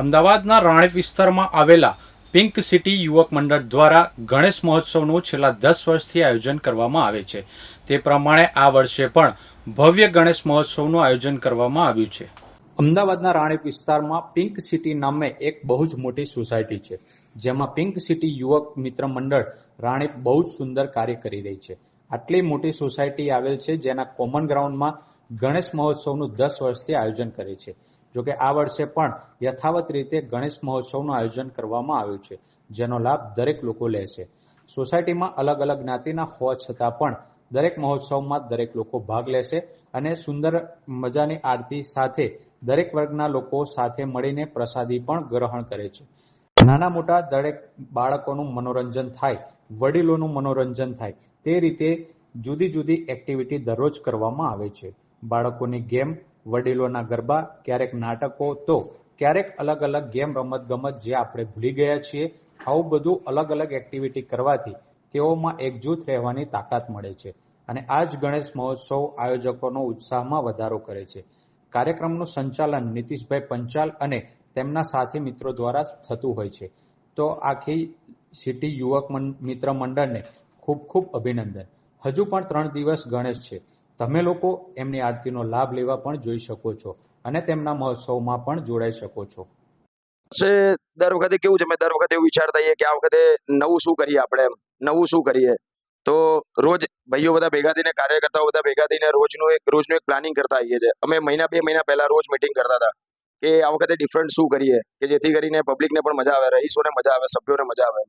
અમદાવાદના રાણીપ વિસ્તારમાં આવેલા પિંક સિટી યુવક મંડળ દ્વારા ગણેશ મહોત્સવનું છેલ્લા દસ વર્ષથી આયોજન કરવામાં આવે છે. તે પ્રમાણે આ વર્ષે પણ ભવ્ય ગણેશ મહોત્સવનું આયોજન કરવામાં આવ્યું છે. અમદાવાદના રાણીપ વિસ્તારમાં પિંક સિટી નામે એક બહુ જ મોટી સોસાયટી છે, જેમાં પિંક સિટી યુવક મિત્ર મંડળ રાણીપ બહુ જ સુંદર કાર્ય કરી રહી છે. આટલી મોટી સોસાયટી આવેલ છે જેના કોમન ગ્રાઉન્ડમાં ગણેશ મહોત્સવનું દસ વર્ષથી આયોજન કરે છે. જોકે આ વર્ષે પણ યથાવત રીતે ગણેશ મહોત્સવનું આયોજન કરવામાં આવ્યું છે, જેનો લાભ દરેક લોકો લેશે સોસાયટીમાં અલગ અલગ જ્ઞાતિના હોવા છતાં પણ દરેક મહોત્સવમાં દરેક લોકો ભાગ લેશે અને સુંદર મજાની આરતી સાથે દરેક વર્ગના લોકો સાથે મળીને પ્રસાદી પણ ગ્રહણ કરે છે. નાના મોટા દરેક બાળકોનું મનોરંજન થાય, વડીલોનું મનોરંજન થાય, તે રીતે જુદી જુદી એક્ટિવિટી દરરોજ કરવામાં આવે છે. બાળકોની ગેમ વડીલોના ગરબા, ક્યારેક નાટકો, તો ક્યારેક અલગ અલગ ગેમ રમત ગમત જે આપણે ભૂલી ગયા છીએ, આવું બધું અલગ અલગ એક્ટિવિટી કરવાથી તેઓમાં એકજૂથ રહેવાની તાકાત મળે છે. અને આ જ ગણેશ મહોત્સવ આયોજકોનો ઉત્સાહમાં વધારો કરે છે. કાર્યક્રમનું સંચાલન નીતિશભાઈ પંચાલ અને તેમના સાથી મિત્રો દ્વારા થતું હોય છે. તો આખી સિટી યુવક મિત્ર મંડળને ખૂબ ખૂબ અભિનંદન. હજુ પણ ત્રણ દિવસ ગણેશ છે. તમે લોકો એમની આરતીનો લાભ લેવા પણ જોઈ શકો છો અને તેમના મહોત્સવમાં પણ જોડાઈ શકો છો. દર વખતે કેવું છે? મેં દર વખતે એવું વિચારતા કે આ વખતે નવું શું કરીએ આપણે એમ? નવું શું કરીએ? તો રોજ ભાઈઓ બધા ભેગા થઈને, કાર્યકર્તાઓ બધા ભેગા થઈને રોજનું એક રોજનું એક પ્લાનિંગ કરતા આવીએ છીએ. અમે મહિના બે મહિના પહેલા રોજ મીટિંગ કરતા હતા કે આ વખતે ડિફરન્ટ શું કરીએ? કે જેથી કરીને પબ્લિકને પણ મજા આવે, રહીશોને મજા આવે, સભ્યોને મજા આવે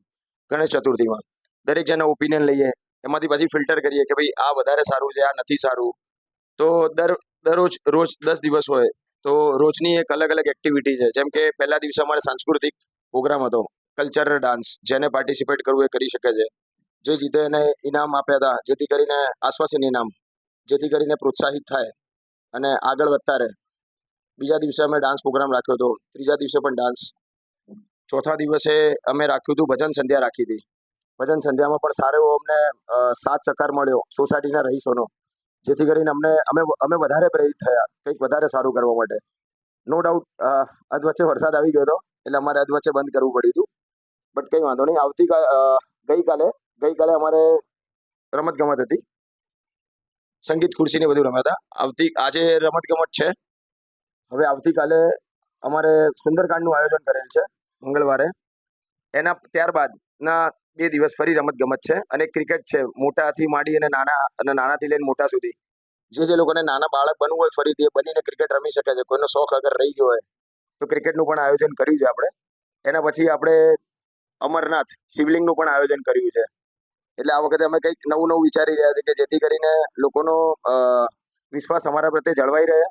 ગણેશ ચતુર્થીમાં. દરેક જણા ઓપિનિયન લઈએ. એમાંથી પછી ફિલ્ટર કરીએ કે ભાઈ આ વધારે સારું છે, આ નથી સારું. તો દર, દરરોજ, રોજ દસ દિવસ હોય તો રોજની એક અલગ અલગ એક્ટિવિટી છે. જેમ કે પહેલા દિવસે અમારે સાંસ્કૃતિક પ્રોગ્રામ હતો કલ્ચરલ ડાન્સ જેને પાર્ટિસિપેટ કરવું એ કરી શકે છે. જે જીતે એને ઇનામ આપ્યા હતા, જેથી કરીને આશ્વાસન ઇનામ, જેથી કરીને પ્રોત્સાહિત થાય અને આગળ વધતા રહે. બીજા દિવસે અમે ડાન્સ પ્રોગ્રામ રાખ્યો હતો, ત્રીજા દિવસે પણ ડાન્સ ચોથા દિવસે અમે રાખ્યું હતું ભજન સંધ્યા રાખી હતી. ભજન સંધ્યામાં પણ સારો એવો અમને સાથ સહકાર મળ્યો સોસાયટીના રહીશોનો. જેથી કરીને અમને, અમે અમે વધારે પ્રેરિત થયા કંઈક વધારે સારું કરવા માટે. નો ડાઉટ અધ વચ્ચે વરસાદ આવી ગયો હતો, એટલે અમારે અધ વચ્ચે બંધ કરવું પડ્યું હતું. બટ કંઈ વાંધો નહીં, આવતીકાલ ગઈકાલે ગઈકાલે અમારે રમત ગમત હતી. સંગીત ખુરશીને બધું રમ્યા આવતી, આજે રમત ગમત છે. હવે આવતીકાલે અમારે સુંદરકાંડનું આયોજન કરેલ છે, મંગળવારે. એના ત્યારબાદના બે દિવસ ફરી રમત ગમત છે અને ક્રિકેટ છે, મોટાથી માંડી અને નાના અને નાનાથી લઈને મોટા સુધી. જે જે લોકોને નાના બાળક બનવું હોય ફરીથી એ બનીને ક્રિકેટ રમી શકે છે. કોઈનો શોખ અગર રહી ગયો હોય તો ક્રિકેટનું પણ આયોજન કર્યું છે આપણે. એના પછી આપણે અમરનાથ શિવલિંગનું પણ આયોજન કર્યું છે. એટલે આ વખતે અમે કંઈક નવું નવું વિચારી રહ્યા છીએ કે જેથી કરીને લોકોનો વિશ્વાસ અમારા પ્રત્યે જળવાઈ રહે.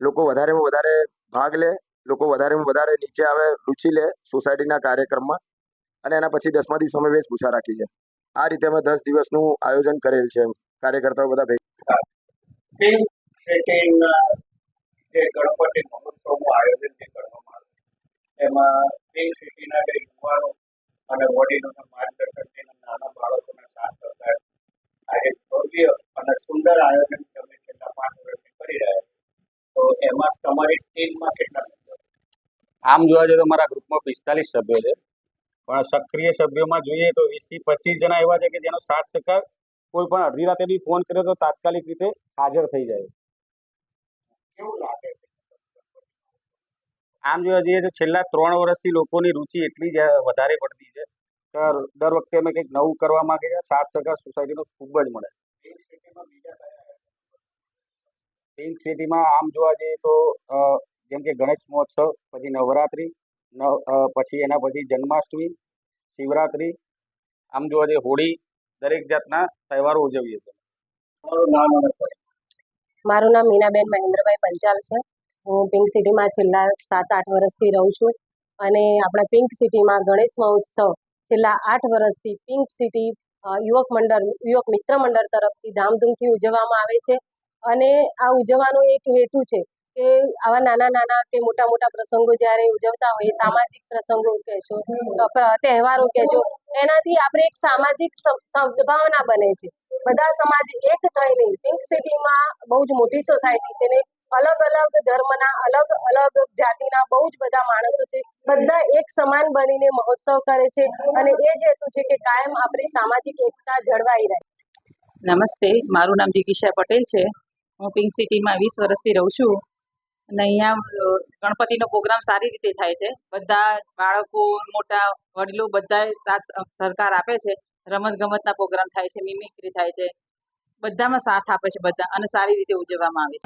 લોકો વધારેમાં વધારે ભાગ લે, લોકો વધારેમાં વધારે નીચે આવે, રુચિ લે સોસાયટીના કાર્યક્રમમાં. અને એના પછી દસમા દિવસે અમે વેશભૂષા રાખી છે. આ રીતે અમે દસ દિવસનું આયોજન કરેલ છે કાર્યકર્તાઓ બધા ભેગા અને વડીલોના માર્ગદર્શન અને નાના બાળકોના સાથ સહકાર આજે ભવ્ય અને સુંદર આયોજન તમે છેલ્લા પાંચ વર્ષથી કરી રહ્યા તો એમાં તમારી ટીમમાં કેટલા આમ જોવા જઈએ તો મારા ગ્રુપમાં પિસ્તાલીસ સભ્યો છે. પણ સક્રિય સભ્યોમાં જોઈએ તો વીસથી પચીસ જણા એવા છે કે જેનો સાત સહકાર કોઈ પણ અડધી રાતે બી ફોન કર્યો તો તાત્કાલિક રીતે હાજર થઈ જાય. કેવું લાગે આમ જોવા જઈએ તો છેલ્લા ત્રણ વર્ષથી લોકોની રુચિ એટલી જ વધારે પડતી છે કે દર વખતે અમે કંઈક નવું કરવા માંગે છે સાત સહકાર સોસાયટીનો ખૂબ જ મળે. પિંક સિટીમાં આમ જોવા જઈએ તો જેમ કે ગણેશ મહોત્સવ પછી નવરાત્રિ પછી એના પછી જન્માષ્ટમી શિવરાત્રિ આમ જોવા જઈએ હોળી દરેક જાતના તહેવારો ઉજવીએ છીએ. મારું નામ મીનાબેન મહેન્દ્રભાઈ પંચાલ છે. હું પિંક સિટીમાં છેલ્લા સાત આઠ વર્ષથી રહું છું અને આપણા પિંક સિટીમાં ગણેશ મહોત્સવ છેલ્લા આઠ વર્ષથી પિંક સિટી યુવક મંડળ યુવક મિત્ર મંડળ તરફથી ધામધૂમથી ઉજવવામાં આવે છે. અને આ ઉજવવાનો એક હેતુ છે કે આવા નાના નાના કે મોટા મોટા પ્રસંગો જ્યારે ઉજવતા હોય સામાજિક પ્રસંગો કહેજો તહેવારો કહેજો એનાથી આપણે એક સામાજિક સદ- સદભાવના બને છે. બધા સમાજ એક થઈને પિંક સિટીમાં બહુ જ મોટી સોસાયટી છે ને અલગ અલગ ધર્મના અલગ અલગ જાતિના બહુ જ બધા માણસો છે. બધા એક સમાન બનીને મહોત્સવ કરે છે અને એ જ હેતુ છે કે કાયમ આપણી સામાજિક એકતા જળવાઈ રહે. નમસ્તે મારું નામ જિગીશા પટેલ છે. હું પિંક સિટીમાં વીસ વર્ષથી રહું છું. અને અહીંયા ગણપતિનો પ્રોગ્રામ સારી રીતે થાય છે. બધા બાળકો, મોટા વડીલો બધાએ સાથ સરકાર આપે છે. રમત ગમતના પ્રોગ્રામ થાય છે મિમિક્રી થાય છે. બધામાં સાથ આપે છે બધા અને સારી રીતે ઉજવવામાં આવે છે.